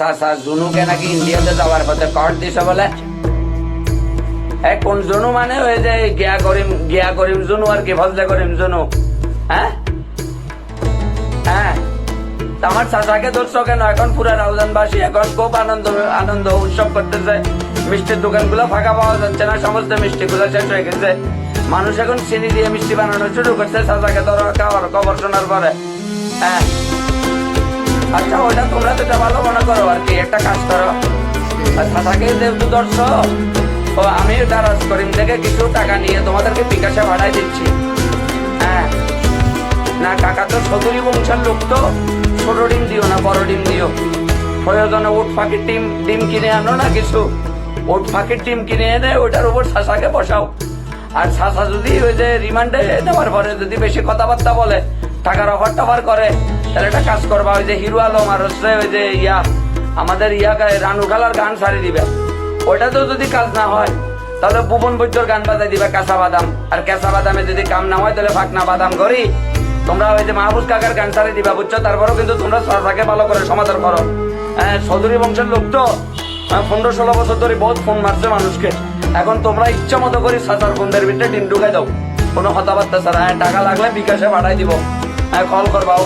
চাচা জুনুকে নাকি ইন্ডিয়াতে যাওয়ার পথে কর দিছে বলে। হ্যাঁ কোন জনু মানে? ওই যে গিয়া করিম গিয়া করিম জনু আর কি, ফজলে করিম জনু। হ্যাঁ? হ্যাঁ? আমার চাচাকে ধরছো কেন? এখন পুরা রাউজানবাসী, এখন খুব আনন্দ আনন্দ উৎসব করতেছে। মিষ্টির দোকানগুলো ফাঁকা পাওয়া যাচ্ছে না, সমস্ত মিষ্টিগুলো শেষ হয়ে গেছে। মানুষ এখন চিনি দিয়ে মিষ্টি বানানো শুরু করছে চাচাকে ধরো, খাওয়ার খবর শোনার পরে। হ্যাঁ? আচ্ছা ওটা তোমরা তো ভালো মনে করো আর কি, একটা কাজ করো। আর চাচাকে যেহেতু ধরছো ও, আমি দারাজ করিম থেকে কিছু টাকা নিয়ে তোমাদেরকে বিকাশে ভাড়ায় দিচ্ছি। হ্যাঁ। না, কাকা তো সদরি বংশের লোক তো। ছোট ডিম দিও না, বড় ডিম দিও। প্রয়োজনে উট ফাঁকির ডিম ডিম কিনে আনো না কিছু। উট ফাঁকির ডিম কিনে এনে ওটার উপর শাসাকে বসাও। আর শাসা যদি ওই যে রিমান্ডে নেওয়ার পরে যদি বেশি কথাবার্তা বলে, টাকার অফার টফার করে তাহলে একটা কাজ করবা ওই যে হিরো আলম আর ওই যে ইয়া আমাদের ইয়া রানু খালার গান সারি দিবে। ওটা তো যদি কাজ না হয় তাহলে ভুবন বৈদ্যর গান বাজাই দিবে কাঁচা বাদাম। আর কাঁচা বাদামে যদি কাম না হয় তাহলে ফাঁকনা বাদাম করি। তোমরা ওই যে মাহবুব কাকার গান সারি দিবা বুঝছ? তারপরেও কিন্তু তোমরা সাজাকে ভালো করে সমাধান করো। হ্যাঁ চৌধুরী বংশের লোক তো হ্যাঁ, পনেরো ষোলো বছর ধরে বহুত ফোন মারছে মানুষকে। এখন তোমরা ইচ্ছা মতো করে সাজার ফোনদের ভিতরে ডিম ঢুকাই দাও। কোনো কথাবার্তা ছাড়া হ্যাঁ টাকা লাগলে বিকাশে পাঠাই দিব। হ্যাঁ কল করবাও।